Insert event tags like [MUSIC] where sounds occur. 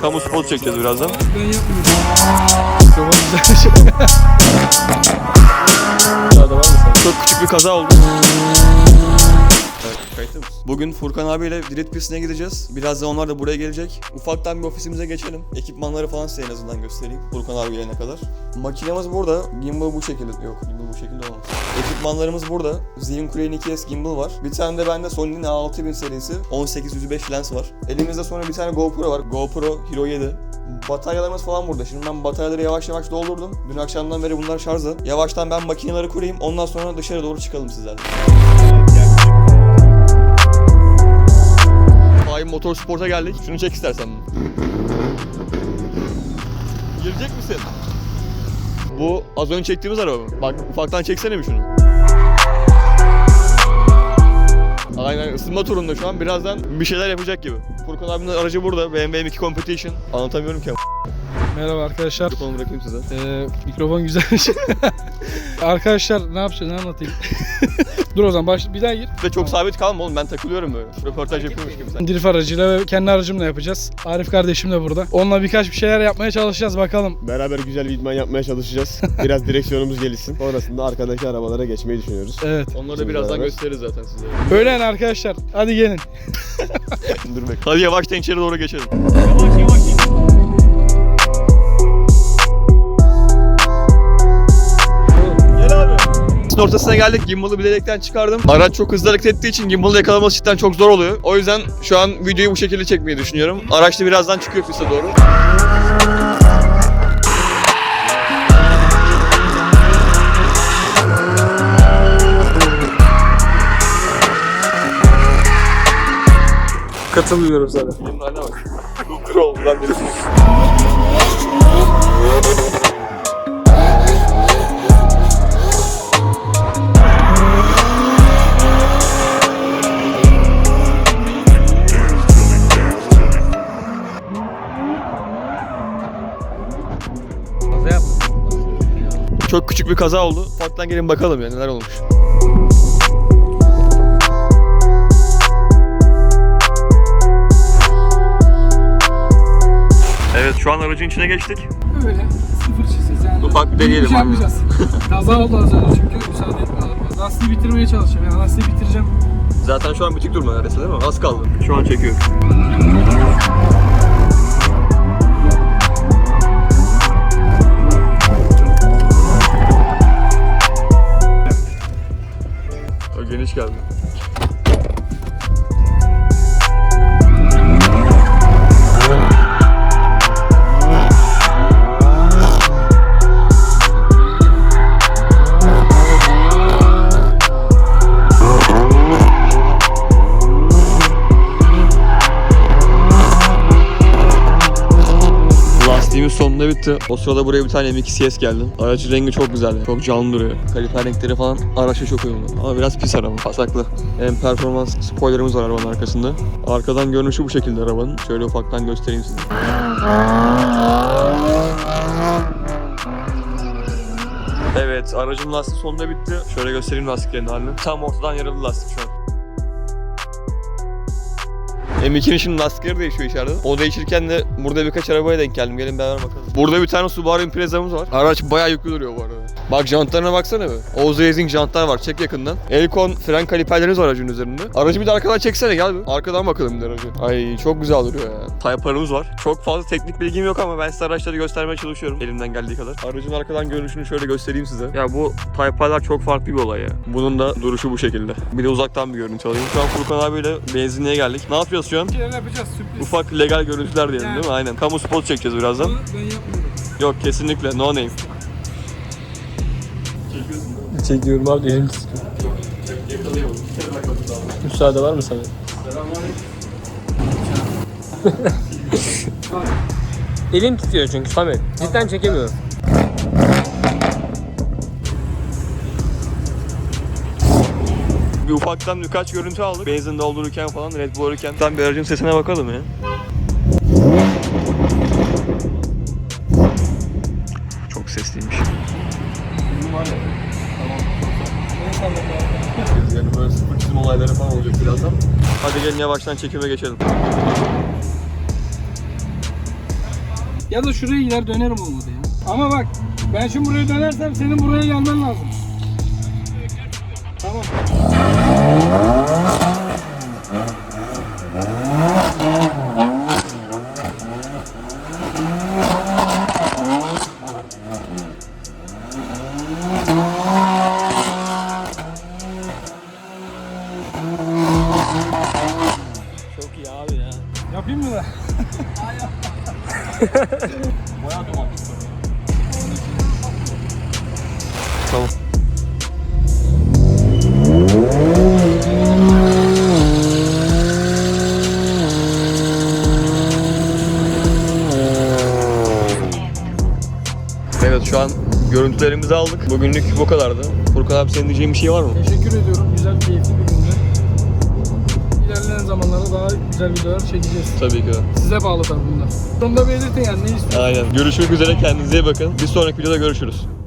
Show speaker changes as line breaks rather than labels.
Kamu spotu çekeceğiz birazdan.
Ben yapmıyorum.
Çok küçük bir kaza oldu. Bugün Furkan abiyle Dirit pistine gideceğiz. Birazdan onlar da buraya gelecek. Ufaktan bir ofisimize geçelim. Ekipmanları falan size en azından göstereyim. Furkan abi gelene kadar. Makinemiz burada. Gimbal bu şekilde. Yok bu şekilde olmaz. Ekipmanlarımız burada. Zhiyun Crane 2S gimbal var. Bir tane de bende Sony'nin A6000 serisi 18-105 lens var. Elimizde sonra bir tane GoPro var. GoPro Hero 7. Bataryalarımız falan burada. Şimdi ben bataryaları yavaş yavaş doldurdum. Dün akşamdan beri bunlar şarjda. Yavaştan ben makineleri kurayım. Ondan sonra dışarı doğru çıkalım sizlerle. Ay motor sporta geldik. Şunu çek istersen. Girecek misin? Bu az önce çektiğimiz araba mı? Bak ufaktan çeksene bir şunu. Aynen ısınma turunda şu an. Birazdan bir şeyler yapacak gibi. Furkan abinin aracı burada. BMW M2 Competition. Anlatamıyorum ki.
Merhaba arkadaşlar.
Mikrofonu bırakayım size.
Ee, mikrofon güzelmiş. [LAUGHS] arkadaşlar ne yapacağız ne anlatayım. [LAUGHS] Dur o zaman baş, bir daha gir.
Ve çok sabit kalma oğlum ben takılıyorum böyle. Röportaj yapıyormuş gibi sen.
Drift aracıyla ve kendi aracımla yapacağız. Arif kardeşim de burada. Onunla birkaç bir şeyler yapmaya çalışacağız bakalım.
Beraber güzel bir idman yapmaya çalışacağız. Biraz direksiyonumuz gelişsin. Sonrasında arkadaki arabalara geçmeyi düşünüyoruz.
Evet.
Onları da birazdan
beraber.
gösteririz zaten size.
Öyle yani arkadaşlar. Hadi gelin.
Dur bekle. Hadi yavaştan içeri doğru geçelim. Gel Pist'in ortasına geldik. Gimbal'ı bilerekten çıkardım. Araç çok hızlı hareket ettiği için gimbal'ı yakalaması cidden çok zor oluyor. O yüzden şu an videoyu bu şekilde çekmeyi düşünüyorum. Araç da birazdan çıkıyor piste doğru.
Katılmıyorum sana.
Filmlerine bak. Looker oldu lan. [LAUGHS] Çok küçük bir kaza oldu. Ufaktan gelin bakalım ya neler olmuş. Evet şu an aracın içine geçtik.
Öyle. Sıfır çizsiz yani.
Ufak bir deneyelim abi.
yapmayacağız. [LAUGHS] Kaza oldu az önce çünkü müsaade etmiyorlar. Lastiği bitirmeye çalışacağım. Yani lastiği bitireceğim.
Zaten şu an bitik durumda neredeyse değil mi? Az kaldı. Şu an çekiyor. Geniş geldi. Lastiğimiz sonunda bitti. O sırada buraya bir tane M2 CS geldi. Aracın rengi çok güzel. yani. Çok canlı duruyor. Kaliper renkleri falan araçla çok uyumlu. Ama biraz pis araba. Pasaklı. Hem performans spoilerımız var arabanın arkasında. Arkadan görünüşü bu şekilde arabanın. Şöyle ufaktan göstereyim size. Evet, aracın lastiği sonunda bitti. Şöyle göstereyim lastiklerin halini. Tam ortadan yarıldı lastik şu an. M2'nin şimdi lastikleri değişiyor içeride. O değişirken de burada birkaç arabaya denk geldim. Gelin beraber bakalım. Burada bir tane Subaru Impreza'mız var. Araç bayağı yüklü duruyor bu arada. Bak jantlarına baksana bir. Oz Racing jantlar var. Çek yakından. Elcon fren kaliperleriniz var aracın üzerinde. Aracı bir de arkadan çeksene gel bir. Arkadan bakalım bir aracı. Ay çok güzel duruyor ya. Type-R'ımız var. Çok fazla teknik bilgim yok ama ben size araçları göstermeye çalışıyorum elimden geldiği kadar. Aracın arkadan görünüşünü şöyle göstereyim size. Ya bu Type-R'lar çok farklı bir olay ya. Bunun da duruşu bu şekilde. Bir de uzaktan bir görüntü alayım. Şu an Furkan abiyle benzinliğe geldik. Ne yapıyoruz
Bir şeyler yapacağız sürpriz.
Ufak legal görüntüler diyelim değil mi? Aynen. Kamu spot çekeceğiz birazdan.
Bunu ben yapmıyorum.
Yok kesinlikle no name.
Çekiyorum abi elim titriyor. Müsaade var mı sana? [LAUGHS] elim titriyor çünkü Samet. Cidden çekemiyorum.
Bir ufaktan birkaç görüntü aldık. Benzin doldururken falan, Red Bull alırken. Tam bir aracın sesine bakalım ya. Çok sesliymiş. Yani böyle sıfır çizim olayları falan olacak birazdan. Hadi gelin yavaştan çekime geçelim.
Ya da şuraya gider dönerim olmadı ya. Ama bak ben şimdi buraya dönersem senin buraya gelmen lazım. Tamam.
Tamam. Evet şu an görüntülerimizi aldık. Bugünlük bu kadardı. Furkan abi senin diyeceğin bir şey var mı?
Teşekkür ediyorum. Güzel, keyifli bir zamanlarda daha güzel videolar çekeceğiz.
Tabii ki de.
Size bağlı tabii bunlar. Sonunda belirtin yani ne istiyorsunuz.
Aynen. Görüşmek üzere kendinize iyi bakın. Bir sonraki videoda görüşürüz.